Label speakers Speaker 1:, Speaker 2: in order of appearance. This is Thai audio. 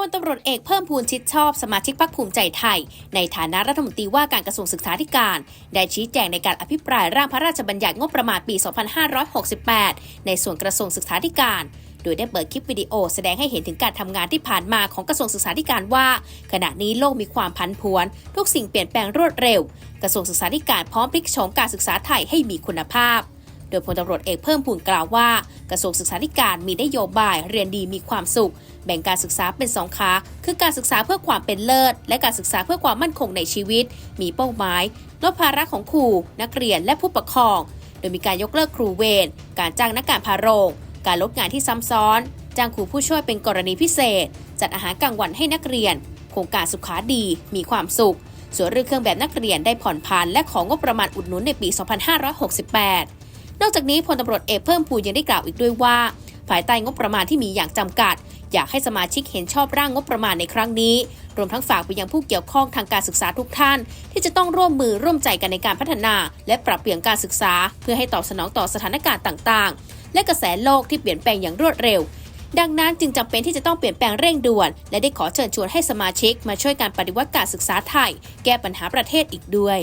Speaker 1: พลตำรวจเอกเพิ่มพูนชิดชอบสมาชิกพรรคภูมิใจไทย ในฐานะรัฐมนตรีว่าการกระทรวงศึกษาธิการ ได้ชี้แจงในการอภิปรายร่างพระราชบัญญัติงบประมาณปี 2568 ในส่วนกระทรวงศึกษาธิการ โดยได้เปิดคลิปวิดีโอแสดงให้เห็นถึงการทำงานที่ผ่านมาของกระทรวงศึกษาธิการว่า ขณะนี้โลกมีความพันผวน ทุกสิ่งเปลี่ยนแปลงรวดเร็ว กระทรวงศึกษาธิการพร้อมพลิกโฉมการศึกษาไทยให้มีคุณภาพ โดยพลตำรวจเอกเพิ่มพูนกล่าวว่า กระทรวงศึกษาธิการมีนโยบายเรียนดีมีความสุข แบ่งการศึกษาเป็นสองขา คือการศึกษาเพื่อความเป็นเลิศ และการศึกษาเพื่อความมั่นคงในชีวิต มีเป้าหมายลดภาระของครูนักเรียนและผู้ปกครอง โดยมีการยกเลิกครูเวรการจ้างนักการพาโรง การลดงานที่ซ้ำซ้อน จ้างครูผู้ช่วยเป็นกรณีพิเศษ จัดอาหารกลางวันให้นักเรียน โครงการสุขาดีมีความสุขส่วนเรื่องเครื่องแบบนักเรียนได้ผ่อนผันและของงบประมาณอุดหนุนในปี 2568 นอกจากนี้พลตำรวจเอกเพิ่มพูนยังได้กล่าวอีกด้วยว่า ภายใต้งบประมาณที่มีอย่างจำกัด อยากให้สมาชิกเห็นชอบร่างงบประมาณในครั้งนี้ รวมทั้งฝากไปยังผู้เกี่ยวข้องทางการศึกษาทุกท่าน ที่จะต้องร่วมมือร่วมใจกันในการพัฒนา และปรับเปลี่ยนการศึกษา เพื่อให้ตอบสนองต่อสถานการณ์ต่างๆ และกระแสโลกที่เปลี่ยนแปลงอย่างรวดเร็วดังนั้นจึงจำเป็นที่จะต้องเปลี่ยนแปลงเร่งด่วน และได้ขอเชิญชวนให้สมาชิกมาช่วยการปฏิวัติการศึกษาไทย แก้ปัญหาประเทศอีกด้วย